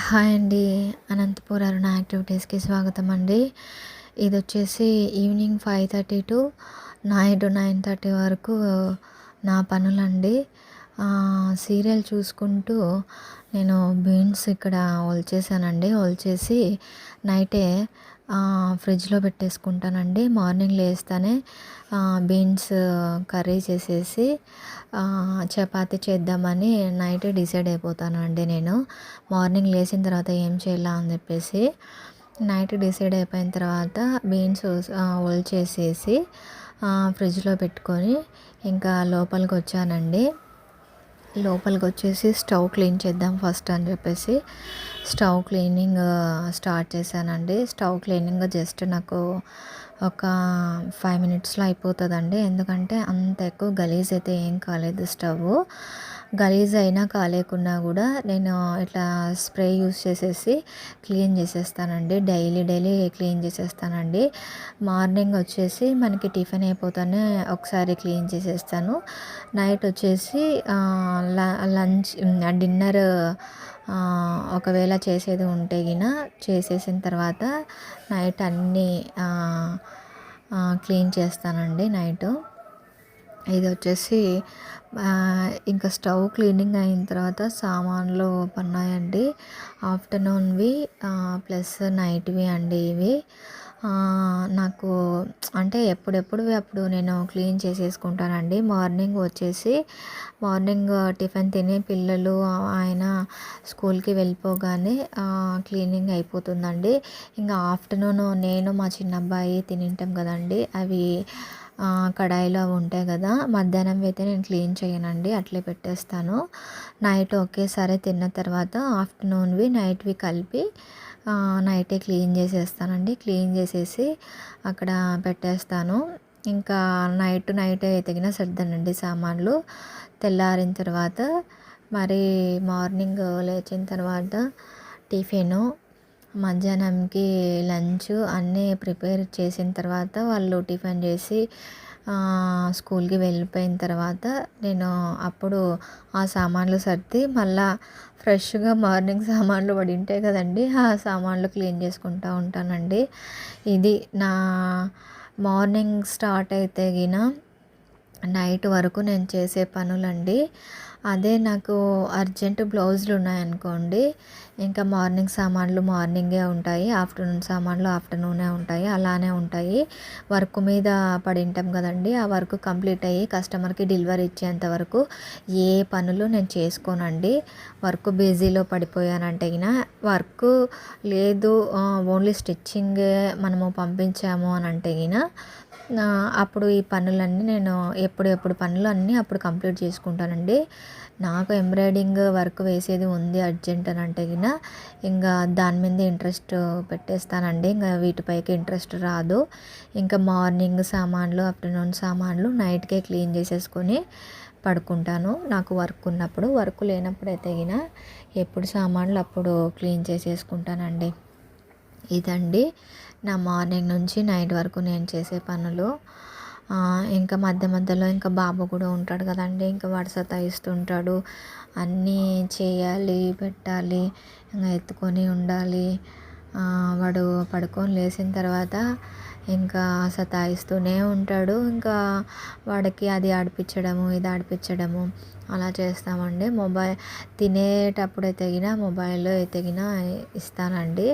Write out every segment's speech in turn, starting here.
Hi అండి. అనంతపూర్ అరుణ యాక్టివిటీస్కి స్వాగతం అండి ఇది వచ్చేసి evening five thirty to night nine thirty వరకు నా పనులండి. సీరియల్ చూసుకుంటూ నేను బీన్స్ ఇక్కడ ఒలిచేసానండి ఒలిచేసి నైటే ఫ్రిడ్జ్లో పెట్టేసుకుంటానండి. మార్నింగ్ లేస్తానే బీన్స్ కర్రీ చేసేసి చపాతి చేద్దామని నైట్ డిసైడ్ అయిపోతానండి నేను. మార్నింగ్ లేచిన తర్వాత ఏం చేయాలా అని చెప్పేసి నైట్ డిసైడ్ అయిపోయిన తర్వాత బీన్స్ ఒలిచేసేసి ఫ్రిడ్జ్లో పెట్టుకొని ఇంకా లోపలికి వచ్చానండి. లోపలికి వచ్చేసి స్టవ్ క్లీన్ చేద్దాం ఫస్ట్ అని చెప్పేసి స్టవ్ క్లీనింగ్ స్టార్ట్ చేశానండి. స్టవ్ క్లీనింగ్ జస్ట్ నాకు ఒక ఫైవ్ మినిట్స్లో అయిపోతుందండి. ఎందుకంటే అంత ఎక్కువ గలీజ్ అయితే ఏం కాలేదు స్టవ్ గలీజ్ అయినా కాలేకున్నా కూడా నేను ఇట్లా స్ప్రే యూస్ చేసేసి క్లీన్ చేసేస్తానండి. డైలీ డైలీ క్లీన్ చేసేస్తానండి. మార్నింగ్ వచ్చేసి మనకి టిఫిన్ అయిపోతానే ఒకసారి క్లీన్ చేసేస్తాను. నైట్ వచ్చేసి లంచ్ డిన్నర్ ఒకవేళ చేసేది ఉంటే గిన చేసేసిన తర్వాత నైట్ అన్నీ క్లీన్ చేస్తానండి నైట్. ఇది వచ్చేసి ఇంకా స్టవ్ క్లీనింగ్ అయిన తర్వాత సామాన్లు పన్నాయండి. ఆఫ్టర్నూన్వి ప్లస్ నైట్వి అండి ఇవి. నాకు అంటే ఎప్పుడెప్పుడు అప్పుడు నేను క్లీన్ చేసేసుకుంటానండి. మార్నింగ్ వచ్చేసి మార్నింగ్ టిఫిన్ తిని పిల్లలు ఆయన స్కూల్కి వెళ్ళిపోగానే క్లీనింగ్ అయిపోతుందండి. ఇంకా ఆఫ్టర్నూన్ నేను మా చిన్న అబ్బాయి తినింటాం కదండి అవి కడాయిలో ఉంటాయి కదా మధ్యాహ్నం అయితే నేను క్లీన్ చేయనండి అట్లే పెట్టేస్తాను. నైట్ ఒకేసారి తిన్న తర్వాత ఆఫ్టర్నూన్వి నైట్వి కలిపి నైటే క్లీన్ చేసేస్తానండి. క్లీన్ చేసేసి అక్కడ పెట్టేస్తాను. ఇంకా నైట్ నైట్ ఎతికిన సర్దనండి సామాన్లు. తెల్లారిన తర్వాత మరి మార్నింగ్ లేచిన తర్వాత టిఫిను మధ్యాహ్నంకి లంచ్ అన్నీ ప్రిపేర్ చేసిన తర్వాత వాళ్ళు టిఫిన్ చేసి స్కూల్కి వెళ్ళిపోయిన తర్వాత నేను అప్పుడు ఆ సామాన్లు సర్ది మళ్ళా ఫ్రెష్గా మార్నింగ్ సామాన్లు పడి ఉంటాయి కదండి ఆ సామాన్లు క్లీన్ చేసుకుంటూ ఉంటానండి. ఇది నా మార్నింగ్ స్టార్ట్ అయితే గిన నైట్ వరకు నేను చేసే పనులండి. అదే నాకు అర్జెంట్ బ్లౌజులు ఉన్నాయనుకోండి ఇంకా మార్నింగ్ సామాన్లు మార్నింగే ఉంటాయి. ఆఫ్టర్నూన్ సామాన్లు ఆఫ్టర్నూనే ఉంటాయి. అలానే ఉంటాయి. వర్క్ మీద పడింటాం కదండి. ఆ వర్క్ కంప్లీట్ అయ్యి కస్టమర్కి డెలివరీ ఇచ్చేంత వరకు ఏ పనులు నేను చేసుకోనండి. వర్క్ బిజీలో పడిపోయానంటే గిన వర్క్ లేదు ఓన్లీ స్టిచ్చింగ్ మనము పంపించాము అని అంటే గిన అప్పుడు ఈ పనులన్నీ నేను ఎప్పుడు ఎప్పుడు పనులు అన్నీ అప్పుడు కంప్లీట్ చేసుకుంటానండి. నాకు ఎంబ్రాయిడింగ్ వర్క్ వేసేది ఉంది అర్జెంట్ అని అంటే గిన ఇంకా దాని మీద ఇంట్రెస్ట్ పెట్టేస్తానండి. ఇంకా వీటిపైకి ఇంట్రెస్ట్ రాదు. ఇంకా మార్నింగ్ సామాన్లు ఆఫ్టర్నూన్ సామాన్లు నైట్కే క్లీన్ చేసేసుకొని పడుకుంటాను. నాకు వర్క్ ఉన్నప్పుడు వర్క్ లేనప్పుడు అయితే గిన ఎప్పుడు సామాన్లు అప్పుడు క్లీన్ చేసేసుకుంటానండి. ఇదండి. నా మార్నింగ్ నుంచి నైట్ వరకు నేను చేసే పనులు. ఇంకా మధ్య మధ్యలో ఇంకా బాబు కూడా ఉంటాడు కదండి. ఇంకా వాడు సతాయిస్తుంటాడు అన్నీ చేయాలి పెట్టాలి ఇంకా ఎత్తుకొని ఉండాలి. వాడు పడుకొని లేచిన తర్వాత ఇంకా సతాయిస్తూనే ఉంటాడు. ఇంకా వాడికి అది ఆడిపించడము ఇది ఆడిపించడము అలా చేస్తామండి. మొబైల్ తినేటప్పుడు ఎతికిన మొబైల్లో ఎతికిన ఇస్తానండి.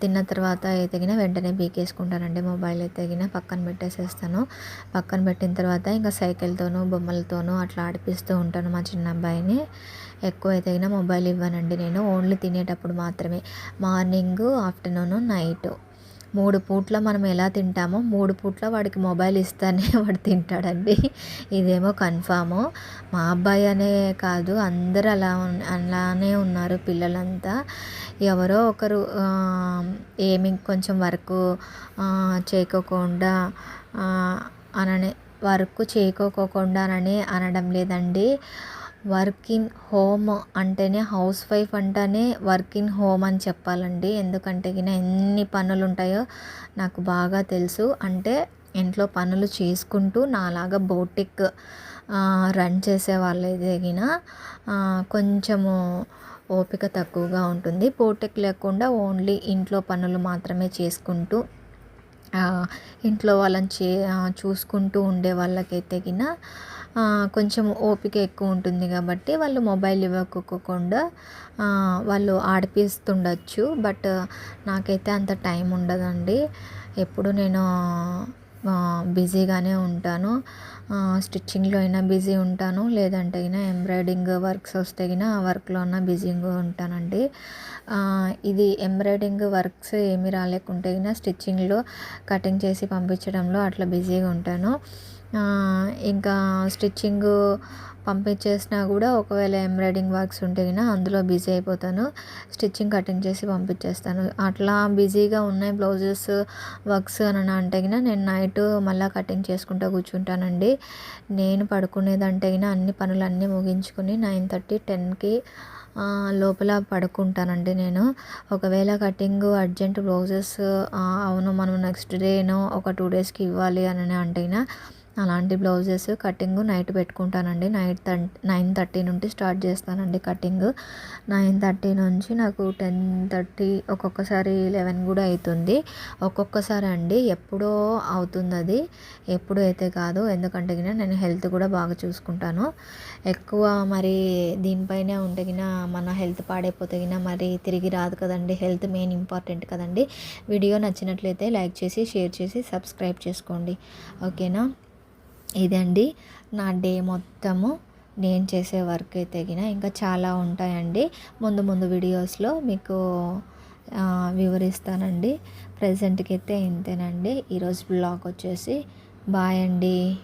తిన్న తర్వాత ఎతికిన వెంటనే పీకేసుకుంటానండి మొబైల్ ఎతికిన పక్కన పెట్టేసేస్తాను. పక్కన పెట్టిన తర్వాత ఇంకా సైకిల్తోనూ బొమ్మలతోనూ అట్లా ఆడిపిస్తూ ఉంటాను మా చిన్న అబ్బాయిని ఎక్కువ ఎతికిన మొబైల్ ఇవ్వనండి నేను. ఓన్లీ తినేటప్పుడు మాత్రమే. Morning afternoon night. మూడు పూట్ల మనం ఎలా తింటామో మూడు పూట్ల వాడికి మొబైల్ ఇస్తానే వాడు తింటాడండి. ఇదేమో కన్ఫామ్ మా అబ్బాయి అనే కాదు అందరూ అలా అలానే ఉన్నారు పిల్లలంతా. ఎవరో ఒకరు ఏమి కొంచెం వర్క్ చేయకోకుండా అననే వర్క్ చేయకోకుండా అని అనడం లేదండి. వర్క్ ఇన్ హోమ్ అంటేనే హౌస్ వైఫ్ అంటేనే వర్క్ ఇన్ హోమ్ అని చెప్పాలండి. ఎందుకంటే గిన ఎన్ని పనులు ఉంటాయో నాకు బాగా తెలుసు. అంటే ఇంట్లో పనులు చేసుకుంటూ నాలాగా బోటిక్ రన్ చేసే వాళ్ళైతే గిన కొంచెము ఓపిక తక్కువగా ఉంటుంది. పోటెక్ లేకుండా ఓన్లీ ఇంట్లో పనులు మాత్రమే చేసుకుంటూ ఇంట్లో వాళ్ళని చే చూసుకుంటూ ఉండే వాళ్ళకైతే గిన కొంచెం ఓపిక ఎక్కువ ఉంటుంది కాబట్టి వాళ్ళు మొబైల్ ఇవ్వకోకుండా వాళ్ళు ఆడిపిస్తుండొచ్చు. బట్ నాకైతే అంత టైం ఉండదండి. ఎప్పుడు నేను బిజీగానే ఉంటాను. స్టిచ్చింగ్లో అయినా బిజీ ఉంటాను. లేదంటే అయినా ఎంబ్రాయిడింగ్ వర్క్స్ వస్తే అయినా ఆ వర్క్లో అయినా బిజీగా ఉంటానండి. ఇది ఎంబ్రాయిడింగ్ వర్క్స్ ఏమి రాలేకుంటే అయినా స్టిచ్చింగ్లో కటింగ్ చేసి పంపించడంలో అట్లా బిజీగా ఉంటాను. ఇంకా స్టిచ్చింగ్ పంపించేసినా కూడా ఒకవేళ ఎంబ్రాయిడింగ్ వర్క్స్ ఉంటే గిన అందులో బిజీ అయిపోతాను. స్టిచ్చింగ్ కటింగ్ చేసి పంపించేస్తాను. అట్లా బిజీగా ఉన్నాయి బ్లౌజెస్ వర్క్స్ అని అంటే గిన నేను నైట్ మళ్ళీ కటింగ్ చేసుకుంటూ కూర్చుంటానండి. నేను పడుకునేదంటే గిన అన్ని పనులన్నీ ముగించుకుని నైన్ థర్టీ టెన్కి లోపల పడుకుంటానండి నేను. ఒకవేళ కటింగ్ అర్జెంట్ బ్లౌజెస్ అవును మనం నెక్స్ట్ డేనో ఒక టూ డేస్కి ఇవ్వాలి అని అంటే గిన అలాంటి బ్లౌజెస్ కటింగ్ నైట్ పెట్టుకుంటానండి. నైట్ నైన్ థర్టీ నుండి స్టార్ట్ చేస్తానండి కటింగ్. నైన్ థర్టీ నుంచి నాకు టెన్ థర్టీ ఒక్కొక్కసారి లెవెన్ కూడా అవుతుంది ఒక్కొక్కసారి అండి ఎప్పుడో అవుతుంది అది ఎప్పుడు అయితే కాదు ఎందుకంటే నేను హెల్త్ కూడా బాగా చూసుకుంటాను. ఎక్కువ మరి దీనిపైనే ఉంటే మన హెల్త్ పాడైపోతే మరి తిరిగి రాదు కదండి. హెల్త్ మెయిన్ ఇంపార్టెంట్ కదండి. వీడియో నచ్చినట్లయితే లైక్ చేసి షేర్ చేసి సబ్స్క్రైబ్ చేసుకోండి. ఓకేనా? ఇదండి. నా డే మొత్తము నేను చేసే వర్క్ అయితే ఇంకా చాలా ఉంటాయండి. ముందు ముందు వీడియోస్లో మీకు వివరిస్తానండి. ప్రజెంట్కి అయితే ఇంతేనండి. ఈరోజు బ్లాగ్ వచ్చేసి బాయ్ అండి.